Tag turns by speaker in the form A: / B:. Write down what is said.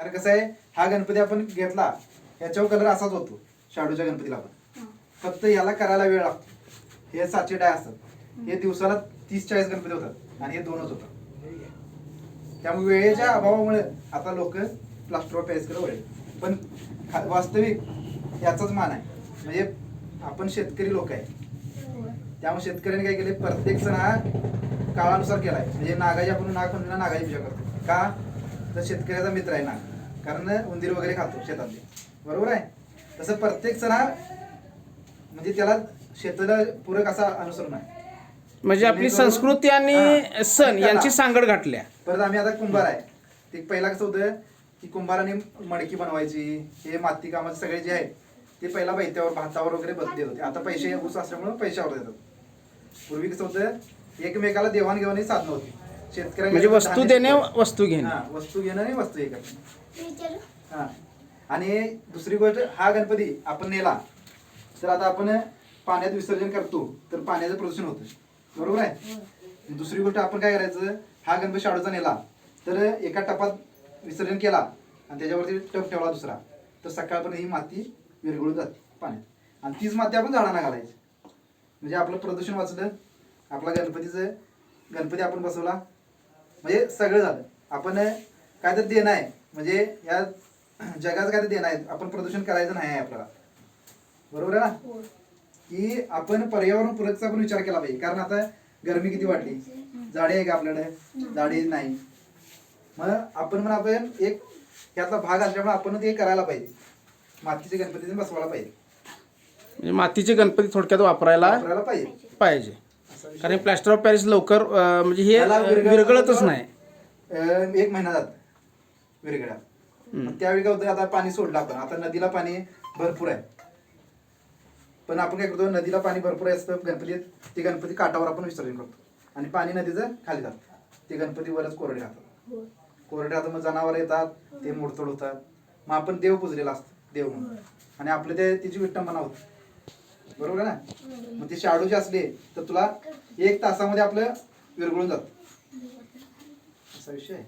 A: कारण कसं आहे हा गणपती आपण घेतला याच्यावर कलर असाच होतो शाडूच्या गणपतीला पण. फक्त याला करायला वेळ लागतो. हे सातशे डाय असतात. हे दिवसाला तीस चाळीस गणपती होतात आणि हे दोनच होतात. त्यामुळे वेळेच्या अभावामुळे आता लोक प्लास्टर ऑफ पॅरिसकडे वळले पण वास्तविक याचाच मान आहे. म्हणजे आपण शेतकरी लोक आहे. त्यामुळे शेतकऱ्यांनी काय केले प्रत्येक सण हा काळानुसार केलाय. म्हणजे नागाची आपण नाग नागाची पूजा करतो. का? तर शेतकऱ्याचा मित्र आहे नाग कारण उंदीर वगैरे खातो शेतातले. बरोबर आहे? तसं प्रत्येक सण हा म्हणजे त्याला शेताला पूरक असा अनुसरण आहे.
B: म्हणजे आपली संस्कृती आणि सण यांची सांगड घातल्या
A: परत आम्ही आता कुंभार आहे. ते पहिला कसं होतं की कुंभाराने मडकी बनवायची हे माती कामाचे सगळे जे आहे ते पहिला बैत्यावर भातावर वगैरे बद देत होते. आता पैसे ऊस असल्यामुळे पैशावर देतात पूर्वी कसं होतं एकमेकाला देवाणघेवाणी साधनं होती. शेतकऱ्याला
B: म्हणजे वस्तू देणे वस्तू घेणे.
A: हा, वस्तू घेणं आणि वस्तू हे करणं हा. आणि दुसरी गोष्ट हा गणपती आपण नेला तर आता आपण पाण्यात विसर्जन करतो तर पाण्याचं प्रदूषण होतं. बरोबर आहे? आणि दुसरी गोष्ट आपण काय करायचं हा गणपती शाडूचा नेला तर एका टपात विसर्जन केला आणि त्याच्यावरती टप ठेवला दुसरा तर सकाळपर्यंत ही माती विरघळून जाते पाण्यात. आणि तीच माती आपण झाडांना घालायची. म्हणजे आपलं प्रदूषण वाचलं आपला गणपतीचं गणपती आपण बसवला म्हणजे सगळं झालं. आपण काय तर देणं आहे. म्हणजे या जगाचं काय तर देणं आहे. आपण प्रदूषण करायचं नाही आहे आपल्याला. बरोबर आहे ना? की आपण पर्यावरण पूरकचा पण विचार केला पाहिजे. कारण आता गरमी किती वाढली? झाडे आहे का आपल्याकडे? झाडे नाही. मग आपण पण आपण एक यातला भाग असल्यामुळे आपण ते करायला पाहिजे. मातीचे गणपती बसवायला पाहिजे.
B: म्हणजे मातीचे गणपती थोडक्यात वापरायला
A: वापरायला पाहिजे.
B: पाहिजे. कारण प्लॅस्टर ऑफ पॅरिस लवकर अं, म्हणजे हे
A: त्याला विरघळत
B: विरघळतच
A: होतं.
B: नाही.
A: अं, एक महिना जात विरगळ्या मग त्यावेळी काय होतं आता पाणी सोडलं आपण. आता नदीला पाणी भरपूर आहे. पण आपण काय करतो नदीला पाणी भरपूर आहे असतं गणपती ते गणपती काठावर आपण विसर्जन करतो. आणि पाणी नदीचं खाली जातं. ते गणपती वरच कोरडे राहतात. कोरडे राहतात मग जनावर येतात ते मोडतोड होतात. मग आपण देव पुजलेला असतो देव म्हणून. आणि आपलं ते तिची विटंबना होती. बरोबर आहे ना? मग ते शाडू जे असले तर तुला एक तासामध्ये आपलं विरघळून जात. असा विषय आहे.